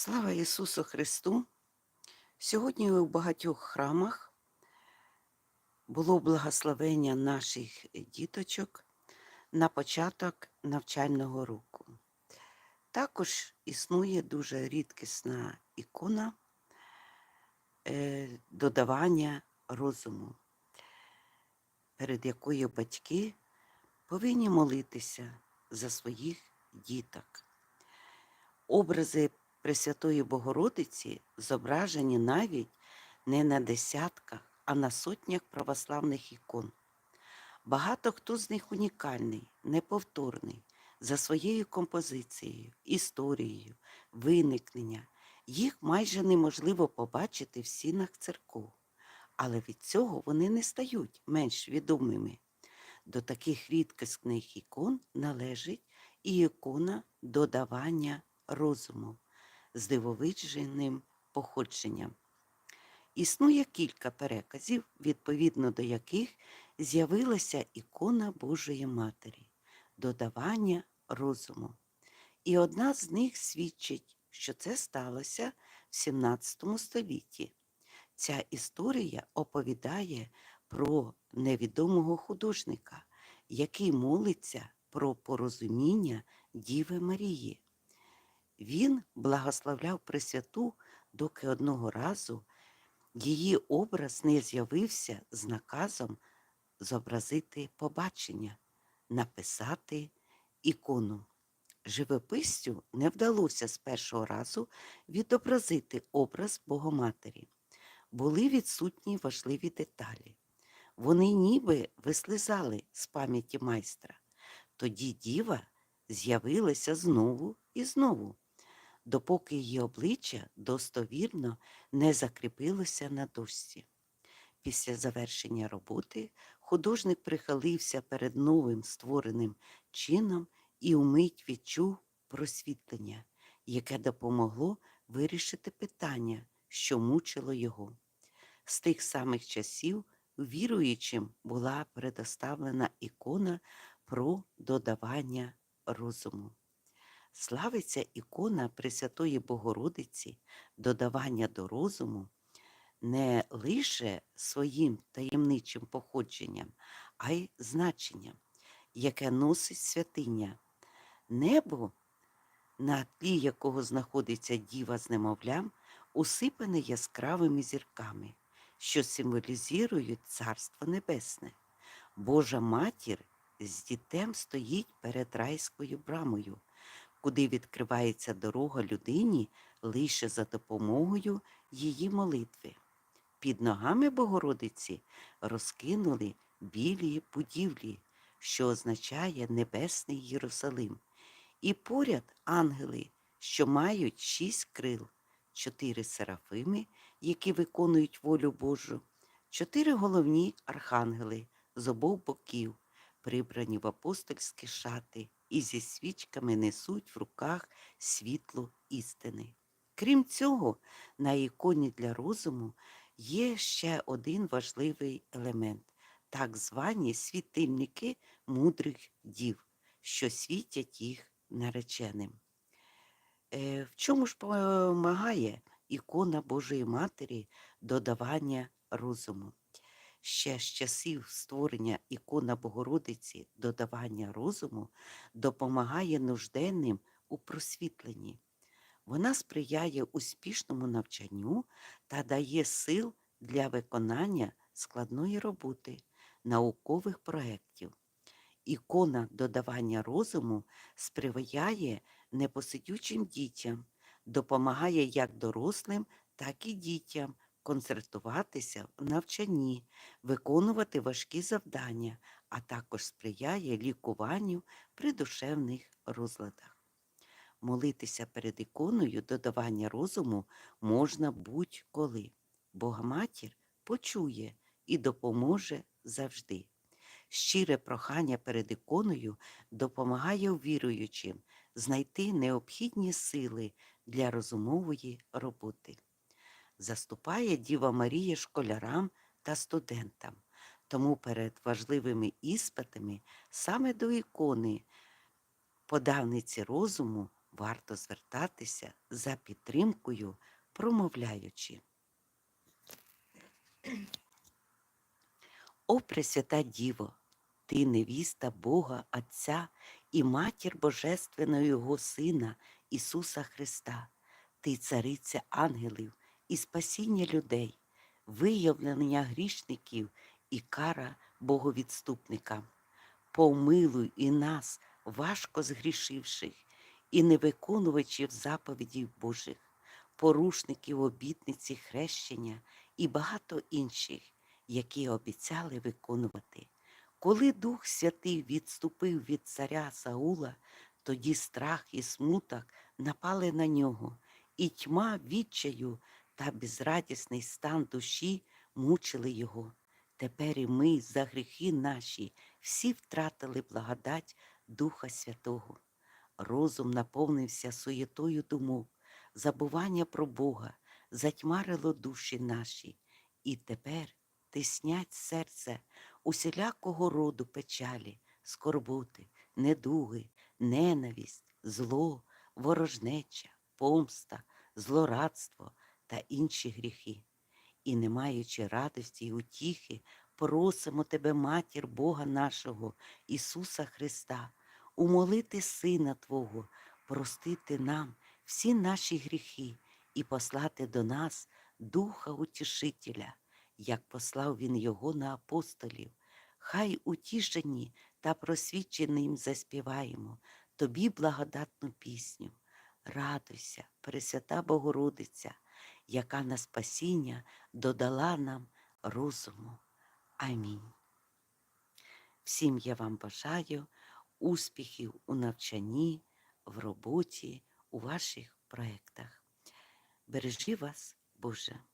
Слава Ісусу Христу! Сьогодні у багатьох храмах було благословення наших діточок на початок навчального року. Також існує дуже рідкісна ікона е, додавання розуму, перед якою батьки повинні молитися за своїх діток. Образи Пресвятої Богородиці зображені навіть не на десятках, а на сотнях православних ікон. Багато хто з них унікальний, неповторний за своєю композицією, історією, виникнення. Їх майже неможливо побачити в стінах церков, але від цього вони не стають менш відомими. До таких рідкісних ікон належить і ікона додавання розуму з дивовижним походженням. Існує кілька переказів, відповідно до яких з'явилася ікона Божої Матері, додавання розуму. І одна з них свідчить, що це сталося в 17 столітті. Ця історія оповідає про невідомого художника, який молиться про порозуміння Діви Марії. Він благословляв Пресвяту, доки одного разу її образ не з'явився з наказом зобразити побачення, написати ікону. Живописцю не вдалося з першого разу відобразити образ Богоматері. Були відсутні важливі деталі. Вони ніби вислизали з пам'яті майстра. Тоді діва з'явилася знову і знову допоки її обличчя достовірно не закріпилося на дошці. Після завершення роботи художник прихилився перед новим створеним чином і умить відчув просвітлення, яке допомогло вирішити питання, що мучило його. З тих самих часів віруючим була предоставлена ікона про додавання розуму. Славиться ікона Пресвятої Богородиці, додавання до розуму не лише своїм таємничим походженням, а й значенням, яке носить святиня. Небо, на тлі якого знаходиться діва з немовлям, усипане яскравими зірками, що символізують Царство Небесне. Божа матір з дітем стоїть перед райською брамою куди відкривається дорога людині лише за допомогою її молитви. Під ногами Богородиці розкинули білі будівлі, що означає Небесний Єрусалим, і поряд ангели, що мають шість крил, чотири серафими, які виконують волю Божу, чотири головні архангели з обох боків, прибрані в апостольські шати і зі свічками несуть в руках світло істини. Крім цього, на іконі для розуму є ще один важливий елемент так звані світильники мудрих дів, що світять їх нареченим. Е, в чому ж допомагає ікона Божої Матері додавання розуму? Ще з часів створення ікона Богородиці додавання розуму допомагає нужденним у просвітленні. Вона сприяє успішному навчанню та дає сил для виконання складної роботи, наукових проєктів. Ікона додавання розуму сприяє непосидючим дітям, допомагає як дорослим, так і дітям концентруватися в навчанні, виконувати важкі завдання, а також сприяє лікуванню при душевних розладах. Молитися перед іконою додавання розуму можна будь-коли. Богоматір почує і допоможе завжди. Щире прохання перед іконою допомагає віруючим знайти необхідні сили для розумової роботи заступає Діва Марія школярам та студентам. Тому перед важливими іспитами саме до ікони подавниці розуму варто звертатися за підтримкою, промовляючи. О Пресвята Діво, ти невіста Бога Отця і матір Божественного Його Сина Ісуса Христа, ти цариця ангелів і спасіння людей, виявлення грішників і кара Боговідступникам. Помилуй і нас, важко згрішивших, і не виконувачів заповідей Божих, порушників обітниці хрещення і багато інших, які обіцяли виконувати. Коли Дух Святий відступив від царя Саула, тоді страх і смуток напали на нього, і тьма відчаю та безрадісний стан душі мучили його. Тепер і ми за гріхи наші всі втратили благодать Духа Святого. Розум наповнився суєтою думок, забування про Бога, затьмарило душі наші, і тепер тиснять серце усілякого роду печалі, скорботи, недуги, ненависть, зло, ворожнеча, помста, злорадство та інші гріхи. І, не маючи радості й утіхи, просимо Тебе, Матір Бога нашого, Ісуса Христа, умолити Сина Твого, простити нам всі наші гріхи і послати до нас Духа Утішителя, як послав Він Його на апостолів. Хай утішені та просвічені заспіваємо Тобі благодатну пісню. Радуйся, Пресвята Богородиця, яка на спасіння додала нам розуму. Амінь. Всім я вам бажаю успіхів у навчанні, в роботі, у ваших проєктах. Бережи вас, Боже!